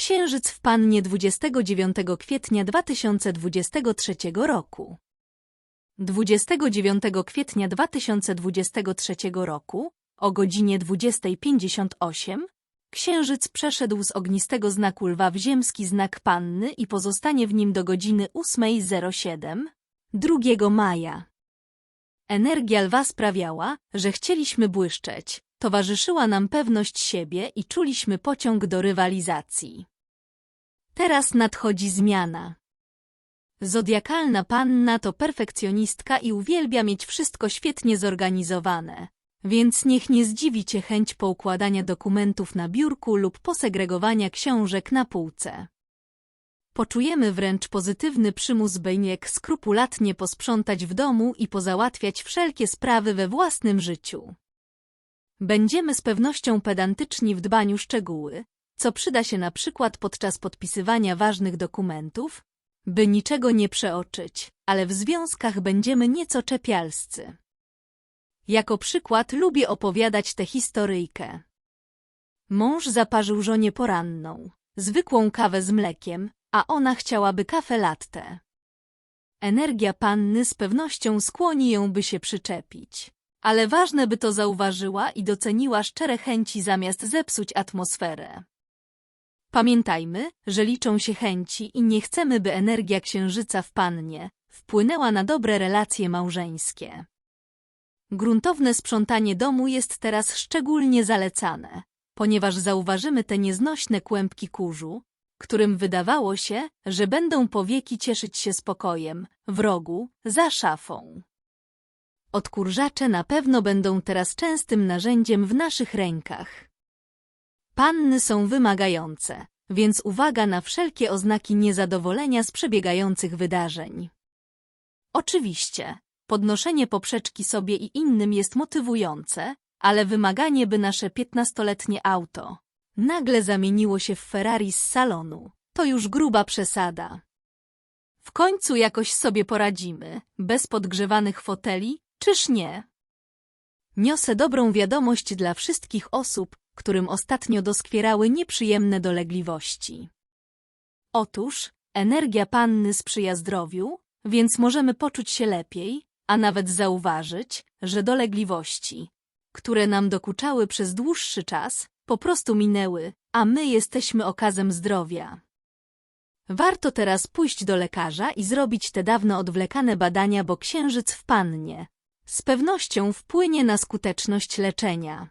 Księżyc w Pannie 29 kwietnia 2023 roku. 29 kwietnia 2023 roku o godzinie 20.58 Księżyc przeszedł z ognistego znaku lwa w ziemski znak Panny i pozostanie w nim do godziny 8.07 2 maja. Energia lwa sprawiała, że chcieliśmy błyszczeć, towarzyszyła nam pewność siebie i czuliśmy pociąg do rywalizacji. Teraz nadchodzi zmiana. Zodiakalna panna to perfekcjonistka i uwielbia mieć wszystko świetnie zorganizowane, więc niech nie zdziwi cię chęć poukładania dokumentów na biurku lub posegregowania książek na półce. Poczujemy wręcz pozytywny przymus Bejniek skrupulatnie posprzątać w domu i pozałatwiać wszelkie sprawy we własnym życiu. Będziemy z pewnością pedantyczni w dbaniu szczegóły, co przyda się na przykład podczas podpisywania ważnych dokumentów, by niczego nie przeoczyć, ale w związkach będziemy nieco czepialscy. Jako przykład lubię opowiadać tę historyjkę. Mąż zaparzył żonie poranną, zwykłą kawę z mlekiem, a ona chciałaby kafę latte. Energia panny z pewnością skłoni ją, by się przyczepić. Ale ważne, by to zauważyła i doceniła szczere chęci zamiast zepsuć atmosferę. Pamiętajmy, że liczą się chęci i nie chcemy, by energia księżyca w pannie wpłynęła na dobre relacje małżeńskie. Gruntowne sprzątanie domu jest teraz szczególnie zalecane, ponieważ zauważymy te nieznośne kłębki kurzu, którym wydawało się, że będą powieki cieszyć się spokojem, w rogu, za szafą. Odkurzacze na pewno będą teraz częstym narzędziem w naszych rękach. Panny są wymagające, więc uwaga na wszelkie oznaki niezadowolenia z przebiegających wydarzeń. Oczywiście, podnoszenie poprzeczki sobie i innym jest motywujące, ale wymaganie, by nasze piętnastoletnie auto nagle zamieniło się w Ferrari z salonu, to już gruba przesada. W końcu jakoś sobie poradzimy, bez podgrzewanych foteli, czyż nie? Niosę dobrą wiadomość dla wszystkich osób, którym ostatnio doskwierały nieprzyjemne dolegliwości. Otóż, energia panny sprzyja zdrowiu, więc możemy poczuć się lepiej, a nawet zauważyć, że dolegliwości, które nam dokuczały przez dłuższy czas, po prostu minęły, a my jesteśmy okazem zdrowia. Warto teraz pójść do lekarza i zrobić te dawno odwlekane badania, bo księżyc w pannie z pewnością wpłynie na skuteczność leczenia.